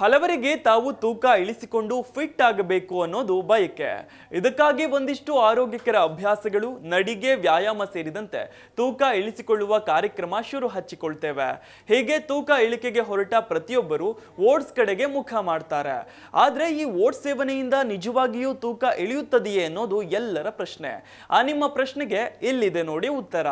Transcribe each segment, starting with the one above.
ಹಲವರಿಗೆ ತಾವು ತೂಕ ಇಳಿಸಿಕೊಂಡು ಫಿಟ್ ಆಗಬೇಕು ಅನ್ನೋದು ಬಯಕೆ. ಇದಕ್ಕಾಗಿ ಒಂದಿಷ್ಟು ಆರೋಗ್ಯಕರ ಅಭ್ಯಾಸಗಳು, ನಡಿಗೆ, ವ್ಯಾಯಾಮ ಸೇರಿದಂತೆ ತೂಕ ಇಳಿಸಿಕೊಳ್ಳುವ ಕಾರ್ಯಕ್ರಮ ಶುರು ಹಚ್ಚಿಕೊಳ್ತೇವೆ. ಹೀಗೆ ತೂಕ ಇಳಿಕೆಗೆ ಹೊರಟ ಪ್ರತಿಯೊಬ್ಬರು ಓಟ್ಸ್ ಕಡೆಗೆ ಮುಖ ಮಾಡ್ತಾರೆ. ಆದರೆ ಈ ಓಟ್ಸ್ ಸೇವನೆಯಿಂದ ನಿಜವಾಗಿಯೂ ತೂಕ ಇಳಿಯುತ್ತದೆಯೇ ಅನ್ನೋದು ಎಲ್ಲರ ಪ್ರಶ್ನೆ. ಆ ನಿಮ್ಮ ಪ್ರಶ್ನೆಗೆ ಇಲ್ಲಿದೆ ನೋಡಿ ಉತ್ತರ.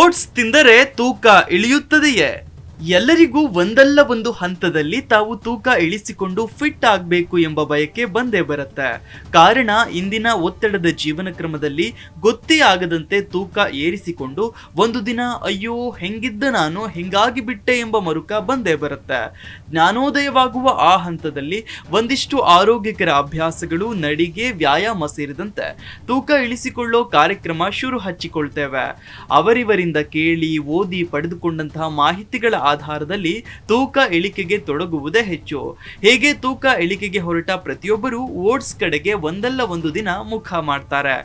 ಓಟ್ಸ್ ತಿಂದರೆ ತೂಕ ಇಳಿಯುತ್ತದೆಯೇ? ಎಲ್ಲರಿಗೂ ಒಂದಲ್ಲ ಒಂದು ಹಂತದಲ್ಲಿ ತಾವು ತೂಕ ಇಳಿಸಿಕೊಂಡು ಫಿಟ್ ಆಗಬೇಕು ಎಂಬ ಬಯಕೆ ಬಂದೇ ಬರುತ್ತೆ. ಕಾರಣ ಇಂದಿನ ಒತ್ತಡದ ಜೀವನ ಕ್ರಮದಲ್ಲಿ ಗೊತ್ತೇ ಆಗದಂತೆ ತೂಕ ಏರಿಸಿಕೊಂಡು ಒಂದು ದಿನ, ಅಯ್ಯೋ, ಹೆಂಗಿದ್ದ ನಾನು, ಹೆಂಗಾಗಿ ಬಿಟ್ಟೆ ಎಂಬ ಮರುಕ ಬಂದೇ ಬರುತ್ತೆ. ಜ್ಞಾನೋದಯವಾಗುವ ಆ ಹಂತದಲ್ಲಿ ಒಂದಿಷ್ಟು ಆರೋಗ್ಯಕರ ಅಭ್ಯಾಸಗಳು, ನಡಿಗೆ, ವ್ಯಾಯಾಮ ಸೇರಿದಂತೆ ತೂಕ ಇಳಿಸಿಕೊಳ್ಳೋ ಕಾರ್ಯಕ್ರಮ ಶುರು ಹಚ್ಚಿಕೊಳ್ತೇವೆ. ಅವರಿವರಿಂದ ಕೇಳಿ, ಓದಿ, ಪಡೆದುಕೊಂಡಂತಹ ಮಾಹಿತಿಗಳ ಆಧಾರದಲ್ಲಿ ತೂಕ ಇಳಿಕೆಗೆ ತೊಡಗುವುದೇ ಹೆಚ್ಚು. ಹೇಗೆ ತೂಕ ಇಳಿಕೆಗೆ ಹೊರಟ ಪ್ರತಿಯೊಬ್ಬರು ಓಟ್ಸ್ ಕಡೆಗೆ ಒಂದಲ್ಲ ಒಂದು ದಿನ ಮುಖ ಮಾಡ್ತಾರೆ.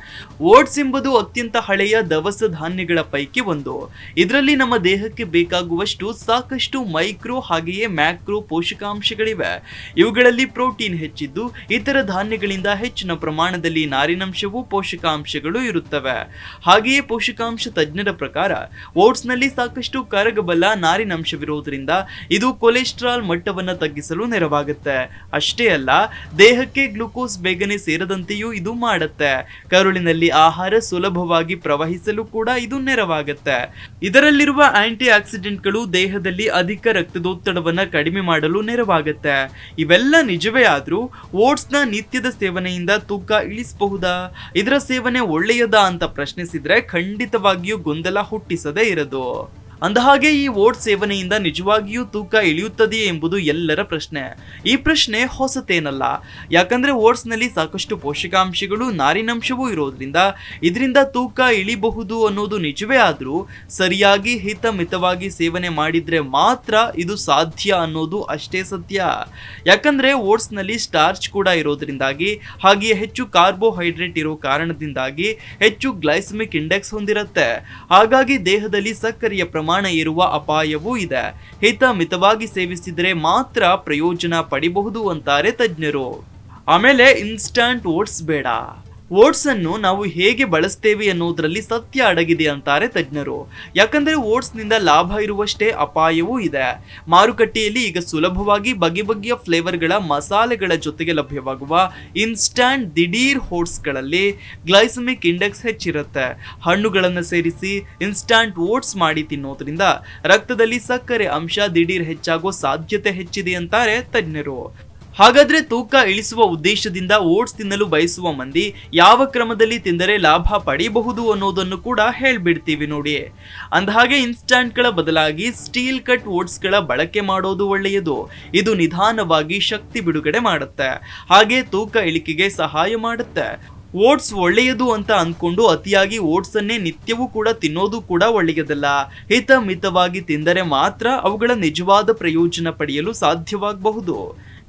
ಓಟ್ಸ್ ಎಂಬುದು ಅತ್ಯಂತ ಹಳೆಯ ದವಸ ಧಾನ್ಯಗಳ ಪೈಕಿ ಒಂದು. ಇದರಲ್ಲಿ ನಮ್ಮ ದೇಹಕ್ಕೆ ಬೇಕಾಗುವಷ್ಟು ಸಾಕಷ್ಟು ಮೈಕ್ರೋ ಹಾಗೆಯೇ ಮ್ಯಾಕ್ರೋ ಪೋಷಕಾಂಶಗಳಿವೆ. ಇವುಗಳಲ್ಲಿ ಪ್ರೋಟೀನ್ ಹೆಚ್ಚಿದ್ದು, ಇತರ ಧಾನ್ಯಗಳಿಂದ ಹೆಚ್ಚಿನ ಪ್ರಮಾಣದಲ್ಲಿ ನಾರಿನಂಶವು ಪೋಷಕಾಂಶಗಳು ಇರುತ್ತವೆ. ಹಾಗೆಯೇ ಪೋಷಕಾಂಶ ತಜ್ಞರ ಪ್ರಕಾರ, ಓಟ್ಸ್ನಲ್ಲಿ ಸಾಕಷ್ಟು ಕರಗಬಲ್ಲ ನಾರಿನಂಶವಿರುವುದರಿಂದ ಇದು ಕೊಲೆಸ್ಟ್ರಾಲ್ ಮಟ್ಟವನ್ನು ತಗ್ಗಿಸಲು ನೆರವಾಗುತ್ತೆ. ಅಷ್ಟೇ ಅಲ್ಲ, ದೇಹಕ್ಕೆ ಗ್ಲುಕೋಸ್ ಬೇಗನೆ ಸೇರದಂತೆಯೂ ಇದು ಮಾಡುತ್ತೆ. ಕರುಳಿನಲ್ಲಿ ಆಹಾರ ಸುಲಭವಾಗಿ ಪ್ರವಹಿಸಲು ಕೂಡ ಇದು ನೆರವಾಗುತ್ತೆ. ಇದರಲ್ಲಿರುವ ಆಂಟಿ ಆಕ್ಸಿಡೆಂಟ್ಗಳು ದೇಹದಲ್ಲಿ ಅಧಿಕ ರಕ್ತದೊತ್ತಡವನ್ನು ಕಡಿಮೆ ಮಾಡಲು ನೆರವಾಗುತ್ತೆ. ಇವೆಲ್ಲ ನಿಜವೇ ಆದರೂ ಓಟ್ಸ್ನ ನಿತ್ಯದ ಸೇವನೆಯಿಂದ ತೂಕ ಇಳಿಸಬಹುದಾ? ಇದರ ಸೇವನೆ ಒಳ್ಳೆಯದಾ ಅಂತ ಪ್ರಶ್ನಿಸಿದ್ರೆ ಖಂಡಿತವಾಗಿಯೂ ಗೊಂದಲ ಹುಟ್ಟಿಸದೇ ಇರದು. ಅಂದಹಾಗೆ, ಈ ಓಟ್ ಸೇವನೆಯಿಂದ ನಿಜವಾಗಿಯೂ ತೂಕ ಇಳಿಯುತ್ತದೆಯೇ ಎಂಬುದು ಎಲ್ಲರ ಪ್ರಶ್ನೆ. ಈ ಪ್ರಶ್ನೆ ಹೊಸತೇನಲ್ಲ. ಯಾಕಂದ್ರೆ ಓಟ್ಸ್ನಲ್ಲಿ ಸಾಕಷ್ಟು ಪೋಷಕಾಂಶಗಳು, ನಾರಿನಂಶವೂ ಇರೋದ್ರಿಂದ ಇದರಿಂದ ತೂಕ ಇಳಿಬಹುದು ಅನ್ನೋದು ನಿಜವೇ ಆದರೂ, ಸರಿಯಾಗಿ ಹಿತಮಿತವಾಗಿ ಸೇವನೆ ಮಾಡಿದ್ರೆ ಮಾತ್ರ ಇದು ಸಾಧ್ಯ ಅನ್ನೋದು ಅಷ್ಟೇ ಸತ್ಯ. ಯಾಕಂದ್ರೆ ಓಟ್ಸ್ನಲ್ಲಿ ಸ್ಟಾರ್ಚ್ ಕೂಡ ಇರೋದ್ರಿಂದಾಗಿ, ಹಾಗೆಯೇ ಹೆಚ್ಚು ಕಾರ್ಬೋಹೈಡ್ರೇಟ್ ಇರೋ ಕಾರಣದಿಂದಾಗಿ ಹೆಚ್ಚು ಗ್ಲೈಸಮಿಕ್ ಇಂಡೆಕ್ಸ್ ಹೊಂದಿರುತ್ತೆ. ಹಾಗಾಗಿ ದೇಹದಲ್ಲಿ ಸಕ್ಕರೆಯ ಪ್ರಮಾಣ ಏರುವ ಅಪಾಯವೂ ಇದೆ. ಹಿತ ಮಿತವಾಗಿ ಸೇವಿಸಿದರೆ ಮಾತ್ರ ಪ್ರಯೋಜನ ಪಡಿಬಹುದು ಅಂತಾರೆ ತಜ್ಞರು. ಆಮೇಲೆ ಇನ್ಸ್ಟಂಟ್ ಓಟ್ಸ್ ಬೇಡ. ಓಟ್ಸ್ ಅನ್ನು ನಾವು ಹೇಗೆ ಬಳಸ್ತೇವೆ ಅನ್ನೋದರಲ್ಲಿ ಸತ್ಯ ಅಡಗಿದೆ ಅಂತಾರೆ ತಜ್ಞರು. ಯಾಕಂದ್ರೆ ಓಟ್ಸ್ನಿಂದ ಲಾಭ ಇರುವಷ್ಟೇ ಅಪಾಯವೂ ಇದೆ. ಮಾರುಕಟ್ಟೆಯಲ್ಲಿ ಈಗ ಸುಲಭವಾಗಿ ಬಗೆ ಬಗೆಯ ಫ್ಲೇವರ್ಗಳ ಮಸಾಲೆಗಳ ಜೊತೆಗೆ ಲಭ್ಯವಾಗುವ ಇನ್ಸ್ಟ್ಯಾಂಟ್ ದಿಢೀರ್ ಓಟ್ಸ್ಗಳಲ್ಲಿ ಗ್ಲೈಸಮಿಕ್ ಇಂಡೆಕ್ಸ್ ಹೆಚ್ಚಿರುತ್ತೆ. ಹಣ್ಣುಗಳನ್ನು ಸೇರಿಸಿ ಇನ್ಸ್ಟಂಟ್ ಓಟ್ಸ್ ಮಾಡಿ ತಿನ್ನೋದ್ರಿಂದ ರಕ್ತದಲ್ಲಿ ಸಕ್ಕರೆ ಅಂಶ ದಿಢೀರ್ ಹೆಚ್ಚಾಗೋ ಸಾಧ್ಯತೆ ಹೆಚ್ಚಿದೆ ಅಂತಾರೆ ತಜ್ಞರು. ಹಾಗಾದ್ರೆ ತೂಕ ಇಳಿಸುವ ಉದ್ದೇಶದಿಂದ ಓಟ್ಸ್ ತಿನ್ನಲು ಬಯಸುವ ಮಂದಿ ಯಾವ ಕ್ರಮದಲ್ಲಿ ತಿಂದರೆ ಲಾಭ ಪಡೆಯಬಹುದು ಅನ್ನೋದನ್ನು ಕೂಡ ಹೇಳ್ಬಿಡ್ತೀವಿ ನೋಡಿ. ಅಂದಹಾಗೆ ಇನ್ಸ್ಟಾಂಟ್ಗಳ ಬದಲಾಗಿ ಸ್ಟೀಲ್ ಕಟ್ ಓಟ್ಸ್ಗಳ ಬಳಕೆ ಮಾಡೋದು ಒಳ್ಳೆಯದು. ಇದು ನಿಧಾನವಾಗಿ ಶಕ್ತಿ ಬಿಡುಗಡೆ ಮಾಡುತ್ತೆ. ಹಾಗೆ ತೂಕ ಇಳಿಕೆಗೆ ಸಹಾಯ ಮಾಡುತ್ತೆ. ಓಟ್ಸ್ ಒಳ್ಳೆಯದು ಅಂತ ಅಂದ್ಕೊಂಡು ಅತಿಯಾಗಿ ಓಟ್ಸ್ ಅನ್ನೇ ನಿತ್ಯವೂ ಕೂಡ ತಿನ್ನೋದು ಕೂಡ ಒಳ್ಳೆಯದಲ್ಲ. ಹಿತ ಮಿತವಾಗಿ ತಿಂದರೆ ಮಾತ್ರ ಅವುಗಳ ನಿಜವಾದ ಪ್ರಯೋಜನ ಪಡೆಯಲು ಸಾಧ್ಯವಾಗಬಹುದು.